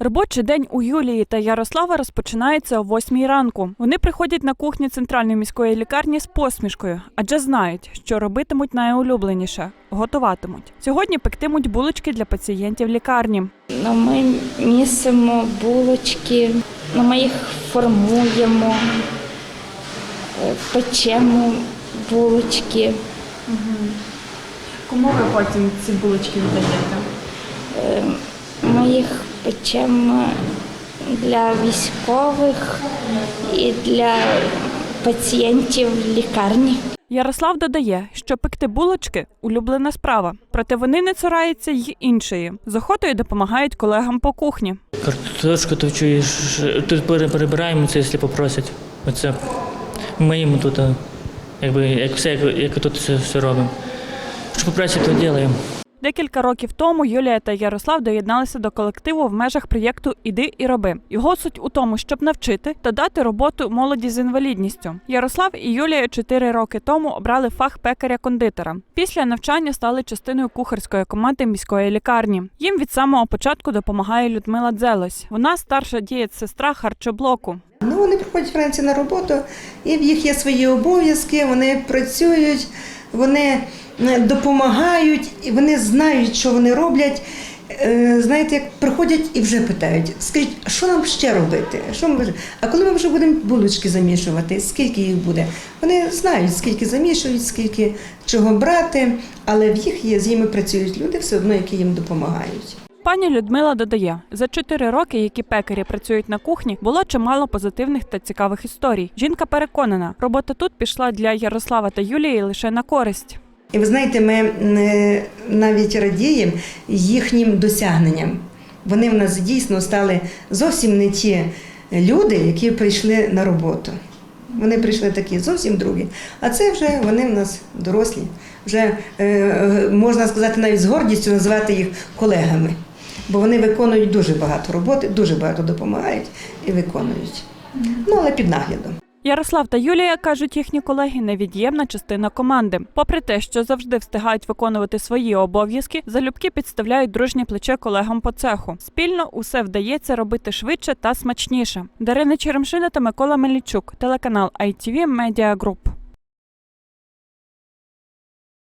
Робочий день у Юлії та Ярослава розпочинається о 8 ранку. Вони приходять на кухню центральної міської лікарні з посмішкою, адже знають, що робитимуть найулюбленіше готуватимуть. Сьогодні пектимуть булочки для пацієнтів лікарні. Ну, ми місимо булочки, ну, ми їх формуємо, е, печемо булочки. Кому ви потім ці булочки віддаєте? Е, Ми їх печемо для військових і для пацієнтів лікарні. Ярослав додає, що пекти булочки улюблена справа, проте вони не цураються й іншої. З охотою допомагають колегам по кухні. Картошку товчу тут пере- перебираємо це, якщо попросять. Оце миємо тут, якби як все, як, як тут все, все робимо. Що попросять, то робимо. Декілька років тому Юлія та Ярослав доєдналися до колективу в межах проєкту Іди і роби. Його суть у тому, щоб навчити та дати роботу молоді з інвалідністю. Ярослав і Юлія чотири роки тому обрали фах пекаря-кондитера. Після навчання стали частиною кухарської команди міської лікарні. Їм від самого початку допомагає Людмила Дзелось. Вона старша дієт-сестра харчоблоку. Ну, вони приходять вранці на роботу, і в їх є свої обов'язки, вони працюють, вони допомагають, і вони знають, що вони роблять. Е, Знаєте, як приходять і вже питають, скажіть, що нам ще робити? Що ми... А коли ми вже будемо булочки замішувати, скільки їх буде? Вони знають, скільки замішують, скільки чого брати, але в їх є з ними працюють люди все одно, які їм допомагають. Пані Людмила додає, за чотири роки, які пекарі працюють на кухні, було чимало позитивних та цікавих історій. Жінка переконана, робота тут пішла для Ярослава та Юлії лише на користь. І ви знаєте, ми е, навіть радіємо їхнім досягненням. Вони в нас дійсно стали зовсім не ті люди, які прийшли на роботу. Вони прийшли такі зовсім другі. А це вже вони в нас дорослі. Вже е, можна сказати, навіть з гордістю називати їх колегами. Бо вони виконують дуже багато роботи, дуже багато допомагають і виконують. Ну, але під наглядом. Ярослав та Юлія кажуть їхні колеги невід'ємна частина команди. Попри те, що завжди встигають виконувати свої обов'язки, залюбки підставляють дружнє плече колегам по цеху. Спільно усе вдається робити швидше та смачніше. Дарина Черемшина та Микола Мельничук, телеканал ITV Media Group.